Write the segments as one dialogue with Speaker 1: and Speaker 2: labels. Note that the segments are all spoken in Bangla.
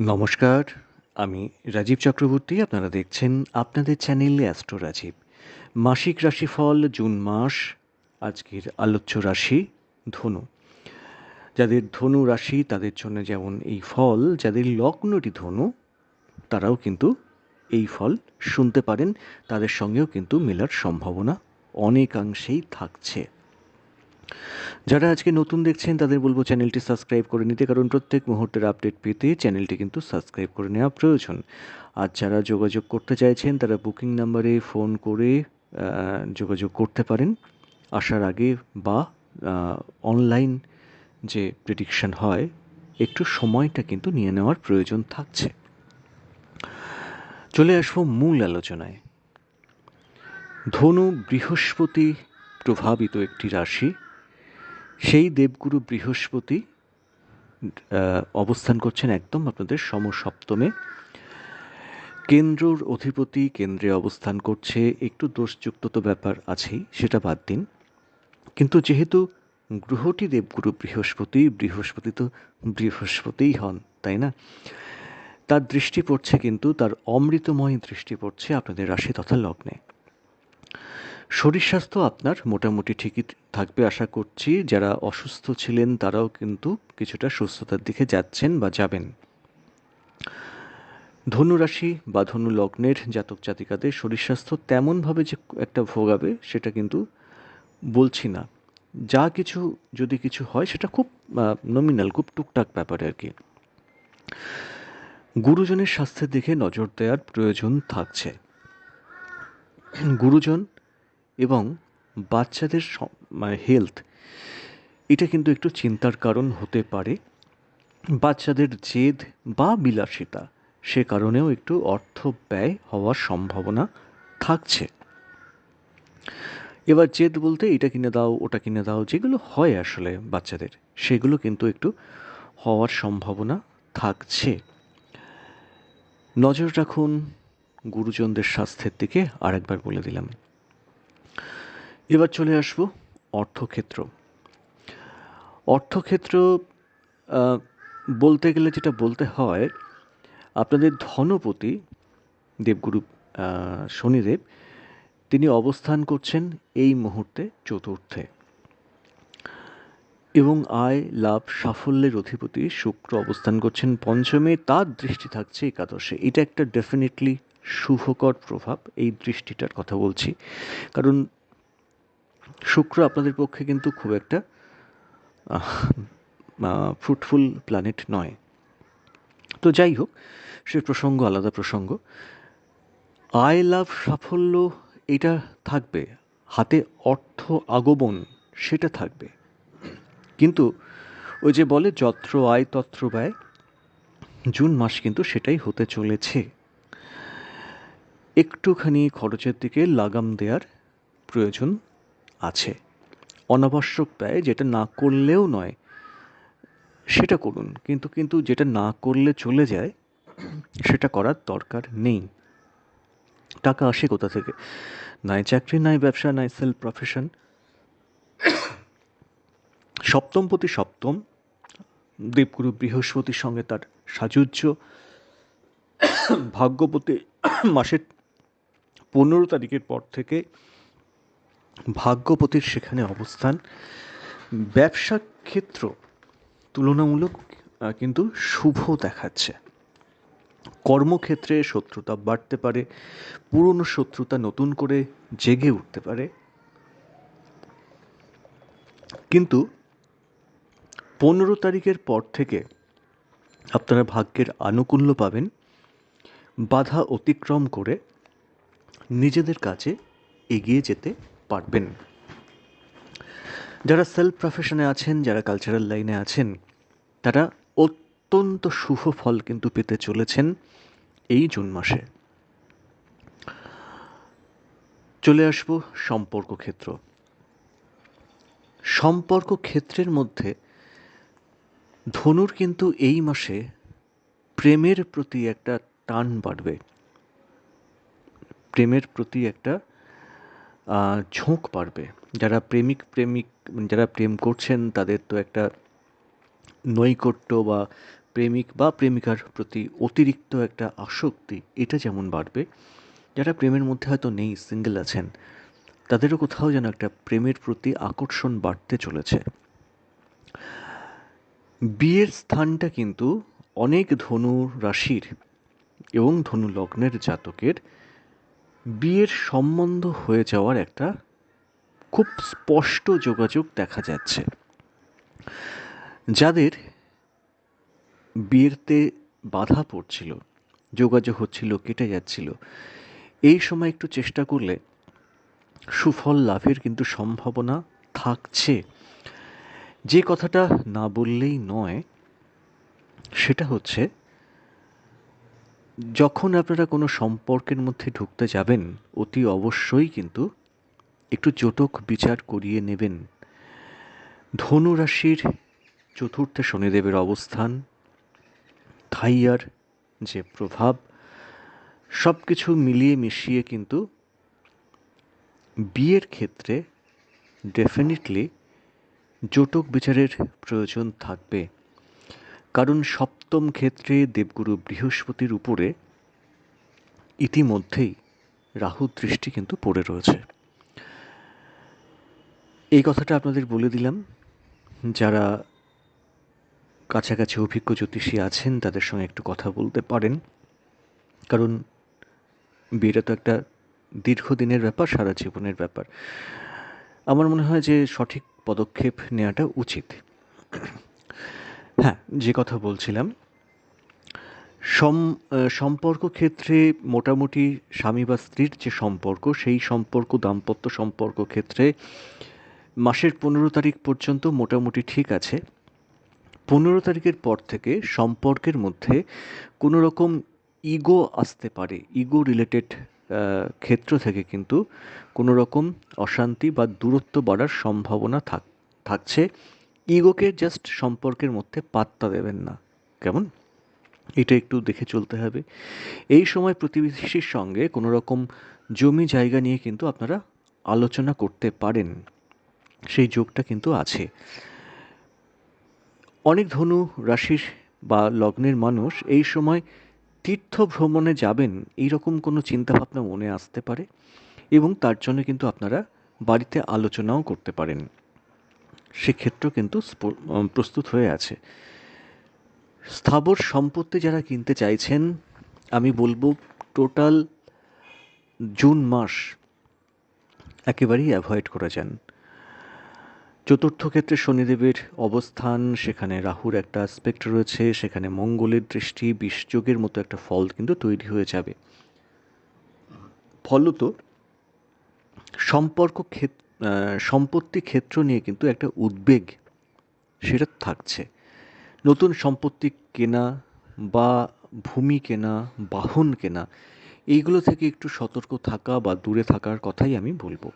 Speaker 1: নমস্কার, আমি রাজীব চক্রবর্তী, আপনারা দেখছেন আপনাদের চ্যানেল অ্যাস্ট্রো রাজীব। মাসিক রাশিফল জুন মাস, আজকের আলোচ্য রাশি ধনু। যাদের ধনু রাশি, তাদের জন্য যেমন এই ফল, যাদের লগ্নটি ধনু, তারাও কিন্তু এই ফল শুনতে পারেন। তাদের সঙ্গেও কিন্তু মেলার সম্ভাবনা অনেকাংশেই থাকছে। যারা আজকে নতুন দেখছেন, তাদের বলব চ্যানেলটি সাবস্ক্রাইব করে নিতে, কারণ প্রত্যেক মুহূর্তের আপডেট পেতে চ্যানেলটি কিন্তু সাবস্ক্রাইব করে নেওয়া প্রয়োজন। আর যারা যোগাযোগ করতে চাইছেন, তারা বুকিং নাম্বারে ফোন করে যোগাযোগ করতে পারেন। আসার আগে বা অনলাইন যে প্রেডিকশন হয়, একটু সময়টা কিন্তু নিয়ে নেওয়ার প্রয়োজন থাকছে। চলে আসব মূল আলোচনায়। ধনু বৃহস্পতি প্রভাবিত একটি রাশি। সেই দেবগুরু বৃহস্পতি অবস্থান করছেন একদম আপনাদের সমসপ্তমে। কেন্দ্রর অধিপতি কেন্দ্রে অবস্থান করছে, একটু দোষযুক্ত তো ব্যাপার আছেই, সেটা বাদ দিন। কিন্তু যেহেতু গ্রহটি দেবগুরু বৃহস্পতি বৃহস্পতি তো বৃহস্পতিই হন, তাই না? তার দৃষ্টি পড়ছে কিন্তু, তার অমৃতময় দৃষ্টি পড়ছে আপনাদের রাশি তথা লগ্নে। শরীর স্বাস্থ্য আপনার মোটামুটি ঠিকই থাকবে আশা করছি। যারা অসুস্থ ছিলেন তারাও কিন্তু কিছুটা সুস্থতার দিকে যাচ্ছেন বা যাবেন। ধনুরাশি বা ধনু লগ্নের জাতক জাতিকাদের শরীর স্বাস্থ্য তেমনভাবে যে একটা ভোগাবে সেটা কিন্তু বলছি না। যা কিছু যদি কিছু হয় সেটা খুব নমিনাল খুব টুকটাক ব্যাপারে আর কি। গুরুজনের স্বাস্থ্যের দিকে নজর দেওয়ার প্রয়োজন থাকছে। গুরুজন এবং বাচ্চাদের মানে হেলথ এটা কিন্তু একটু চিন্তার কারণ হতে পারে। বাচ্চাদের জেদ বা বিলাসিতা, সে কারণেও একটু অর্থ ব্যয় হওয়ার সম্ভাবনা থাকছে। এবার জেদ বলতে এটা কিনে দাও, ওটা কিনে দাও, যেগুলো হয় আসলে বাচ্চাদের, সেগুলো কিন্তু একটু হওয়ার সম্ভাবনা থাকছে। নজর রাখুন গুরুজনদের স্বাস্থ্যের দিকে, আরেকবার বলে দিলাম। এবার চলে আসব অর্থক্ষেত্র। অর্থক্ষেত্র বলতে গেলে যেটা বলতে হয়, আপনাদের ধনপতি দেবগুরু শনিদেব, তিনি অবস্থান করছেন এই মুহূর্তে চতুর্থে। এবং আয়, লাভ, সাফল্যের অধিপতি শুক্র অবস্থান করছেন পঞ্চমে। তার দৃষ্টি থাকছে একাদশে। এটা একটা ডেফিনেটলি শুভকর প্রভাব, এই দৃষ্টিটার কথা বলছি। কারণ শুক্র আপনাদের পক্ষে কিন্তু খুব একটা ফ্রুটফুল প্ল্যানেট নয়। তো যাই হোক, সে প্রসঙ্গ আলাদা প্রসঙ্গ। আয় লাভ সাফল্য, এটা থাকবে। হাতে অর্থ আগমন, সেটা থাকবে। কিন্তু ওই যে বলে যত্র আয়, তত্র ব্যয়, জুন মাস কিন্তু সেটাই হতে চলেছে। একটুখানি খরচের দিকে লাগাম দেওয়ার প্রয়োজন। আছে। অনাবশ্যক ব্যয় যেটা না করলেও নয়, সেটা করুন। কিন্তু কিন্তু যেটা না করলে চলে যায়, সেটা করার দরকার নেই। টাকা আসে কোথা থেকে? নাই চাকরি, নাই ব্যবসা, নাই সেলফ প্রফেশন সপ্তম প্রতি সপ্তম, দেবগুরু বৃহস্পতির সঙ্গে তার সাজুজ্য ভাগ্যপতি মাসের পনেরো তারিখের পর থেকে ভাগ্যপতির সেখানে অবস্থান। ব্যবসা ক্ষেত্র তুলনামূলক কিন্তু শুভ দেখাচ্ছে। কর্মক্ষেত্রে শত্রুতা বাড়তে পারে, পুরনো শত্রুতা নতুন করে জেগে উঠতে পারে। কিন্তু পনেরো তারিখের পর থেকে আপনারা ভাগ্যের আনুকূল্য পাবেন। বাধা অতিক্রম করে নিজেদের কাছে এগিয়ে যেতে পারবেন। যারা সেলফ প্রফেশনে আছেন, যারা কালচারাল লাইনে আছেন, তারা অত্যন্ত শুভ ফল কিন্তু পেতে চলেছেন এই জুন মাসে। চলে আসব সম্পর্ক ক্ষেত্র। সম্পর্ক ক্ষেত্রের মধ্যে ধনুর কিন্তু এই মাসে প্রেমের প্রতি একটা টান বাড়বে। প্রেমের প্রতি একটা ঝোঁক বাড়বে। যারা প্রেমিক প্রেমিক, যারা প্রেম করছেন, তাদের তো একটা নৈকট্য বা প্রেমিক বা প্রেমিকার প্রতি অতিরিক্ত একটা আসক্তি, এটা যেমন বাড়বে, যারা প্রেমের মধ্যে হয়তো নেই সিঙ্গেল আছেন, তাদেরও কোথাও যেন একটা প্রেমের প্রতি আকর্ষণ বাড়তে চলেছে। বিয়ের স্থানটা কিন্তু অনেক ধনু রাশির এবং ধনু লগ্নের জাতকের বিয়ের সম্বন্ধ হয়ে যাওয়ার একটা খুব স্পষ্ট যোগাযোগ দেখা যাচ্ছে। যাদের বিয়েতে বাধা পড়ছিল, যোগাযোগ হচ্ছিল, কেটে যাচ্ছিল, এই সময় একটু চেষ্টা করলে সুফল লাভের কিন্তু সম্ভাবনা থাকছে। যে কথাটা না বললেই নয়, সেটা হচ্ছে যখন আপনারা কোনো সম্পর্কের মধ্যে ঢুকতে যাবেন, অতি অবশ্যই কিন্তু একটু জটক বিচার করিয়ে নেবেন। ধনু রাশির চতুর্থে শনিদেবের অবস্থান থাইয়ার যে প্রভাব সব কিছু মিলিয়ে মিশিয়ে কিন্তু বিয়ের ক্ষেত্রে ডেফিনেটলি জটক বিচারের প্রয়োজন থাকবে। কারণ সপ্তম ক্ষেত্রে দেবগুরু বৃহস্পতির উপরে ইতিমধ্যেই রাহু দৃষ্টি কিন্তু পড়ে রয়েছে। এই কথাটা আপনাদের বলে দিলাম। যারা কাছাকাছি অভিজ্ঞ জ্যোতিষী আছেন, তাদের সঙ্গে একটু কথা বলতে পারেন। কারণ বিয়েটা তো একটা দীর্ঘদিনের ব্যাপার, সারা জীবনের ব্যাপার। আমার মনে হয় যে সঠিক পদক্ষেপ নেওয়াটা উচিত। হ্যাঁ যে কথা বলছিলাম, সম সম্পর্ক ক্ষেত্রে মোটামুটি স্বামী বা স্ত্রীর যে সম্পর্ক, সেই সম্পর্ক, দাম্পত্য সম্পর্ক ক্ষেত্রে মাসের পনেরো তারিখ পর্যন্ত মোটামুটি ঠিক আছে। পনেরো তারিখের পর থেকে সম্পর্কের মধ্যে কোনো রকম ইগো আসতে পারে, ইগো রিলেটেড ক্ষেত্র থেকে কিন্তু কোনো রকম অশান্তি বা দূরত্ব বাড়ার সম্ভাবনা থাক, থাকছে। ইগোকে জাস্ট সম্পর্কের মধ্যে পাত্তা দেবেন না। কেমন? এটা একটু দেখে চলতে হবে। এই সময় প্রতিবেশীর সঙ্গে কোনো রকম জমি জায়গা নিয়ে কিন্তু আপনারা আলোচনা করতে পারেন। সেই যোগটা কিন্তু আছে। অনেক ধনু রাশির বা লগ্নের মানুষ এই সময় তীর্থ ভ্রমণে যাবেন এই রকম কোনো চিন্তাভাবনা মনে আসতে পারে এবং তার জন্য কিন্তু আপনারা বাড়িতে আলোচনাও করতে পারেন। সেক্ষেত্র কিন্তু প্রস্তুত হয়ে আছে। স্থাবর সম্পত্তি যারা কিনতে চাইছেন, আমি বলব টোটাল জুন মাস একেবারেই অ্যাভয়েড করে যান। চতুর্থ ক্ষেত্রে শনিদেবের অবস্থান, সেখানে রাহুর একটা অ্যাসপেক্ট রয়েছে, সেখানে মঙ্গলের দৃষ্টি, বিষযোগের মতো একটা ফল কিন্তু তৈরি হয়ে যাবে। ফলত সম্পর্ক ক্ষেত্র সম্পত্তি ক্ষেত্র নিয়ে কিন্তু একটা উদ্বেগ সেটা থাকছে। নতুন সম্পত্তি কেনা বা ভূমি কেনা, বাহন কেনা, এইগুলো থেকে একটু সতর্ক থাকা বা দূরে থাকার কথাই আমি বলব।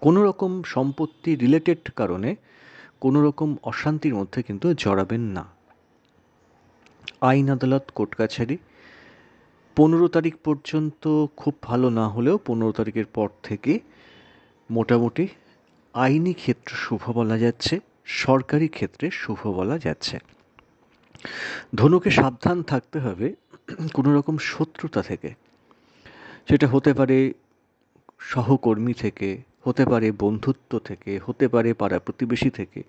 Speaker 1: কোনো রকম সম্পত্তি রিলেটেড কারণে কোনো রকম অশান্তির মধ্যে কিন্তু জড়াবেন না। আইন আদালত, কোর্ট কাছারি, পনেরো তারিখ পর্যন্ত খুব ভালো না হলেও পনেরো তারিখের পর থেকে মোটামুটি আইনি ক্ষেত্র শুভ বলা যাচ্ছে, সরকারি ক্ষেত্রে শুভ বলা যাচ্ছে। ধনুকে সাবধান থাকতে হবে কোনো রকম শত্রুতা থেকে। সেটা হতে পারে সহকর্মী থেকে, হতে পারে বন্ধুত্ব থেকে, হতে পারে পাড়া প্রতিবেশী থেকে।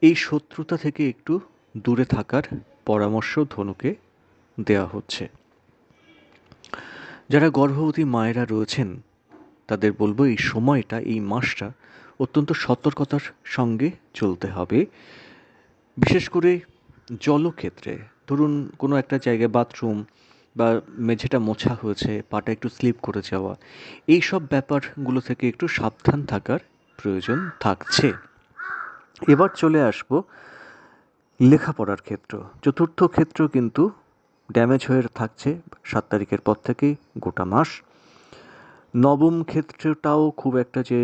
Speaker 1: এই শত্রুতা থেকে একটু দূরে থাকার পরামর্শ ধনুকে দেওয়া হচ্ছে। যারা গর্ভবতী মায়েরা রয়েছেন তাদের বলব, এই সময়টা, এই মাসটা অত্যন্ত সতর্কতার সঙ্গে চলতে হবে। বিশেষ করে জলক্ষেত্রে। ধরুন, কোনো একটা জায়গায় বাথরুম বা মেঝেটা মোছা হয়েছে, পাটা একটু স্লিপ করে যাওয়া, এই সব ব্যাপারগুলো থেকে একটু সাবধান থাকার প্রয়োজন থাকছে। এবার চলে আসব লেখাপড়ার ক্ষেত্র। চতুর্থ ক্ষেত্র কিন্তু ড্যামেজ হয়ে থাকছে সাত তারিখের পর থেকে, গোটা মাস। নবম ক্ষেত্রটাও খুব একটা যে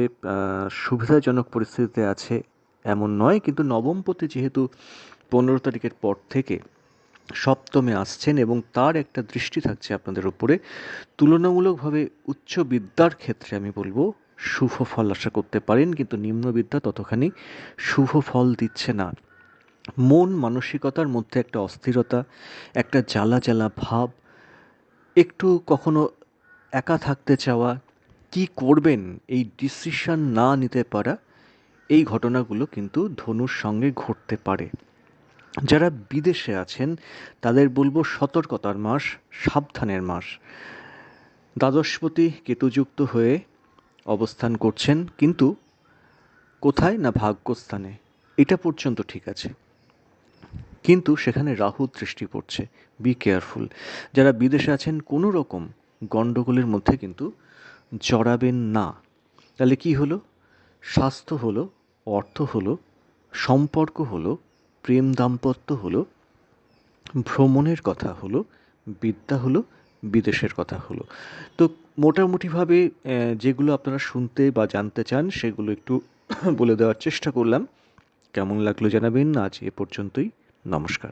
Speaker 1: সুবিধাজনক পরিস্থিতিতে আছে এমন নয়, কিন্তু নবমপতি যেহেতু পনেরো তারিখের পর থেকে সপ্তমে আসছেন এবং তার একটা দৃষ্টি থাকছে আপনাদের উপরে, তুলনামূলকভাবে উচ্চ বিদ্যার ক্ষেত্রে আমি বলব শুভ ফল আশা করতে পারেন, কিন্তু নিম্নবিদ্যা ততখানি শুভ ফল দিচ্ছে না। মন মানসিকতার মধ্যে একটা অস্থিরতা, একটা জ্বালা জ্বালা ভাব, একটু কখনো একা থাকতে চাওয়া কি করবেন? এই ডিসিশন না নিতে পারা, এই ঘটনাগুলো কিন্তু ধনুর সঙ্গে ঘটতে পারে। যারা বিদেশে আছেন, তাদের বলব সতর্কতার মাস, সাবধানের মাস। দ্বাদশপতি কেতুযুক্ত হয়ে অবস্থান করছেন, কিন্তু কোথায় না ভাগ্যস্থানে? এটা পর্যন্ত ঠিক আছে। কিন্তু সেখানে রাহু দৃষ্টি পড়ছে। বি কেয়ারফুল যারা বিদেশে আছেন কোনো রকম গণ্ডগোলের মধ্যে কিন্তু জড়াবেন না। তাহলে কি হলো? স্বাস্থ্য হলো, অর্থ হলো, সম্পর্ক হলো, প্রেম দাম্পত্য হলো, ভ্রমণের কথা হলো, বিদ্যা হলো, বিদেশের কথা হলো। তো মোটামুটিভাবে যেগুলো আপনারা শুনতে বা জানতে চান, সেগুলো একটু বলে দেওয়ার চেষ্টা করলাম। কেমন লাগল জানাবেন? আজ এ পর্যন্তই। নমস্কার।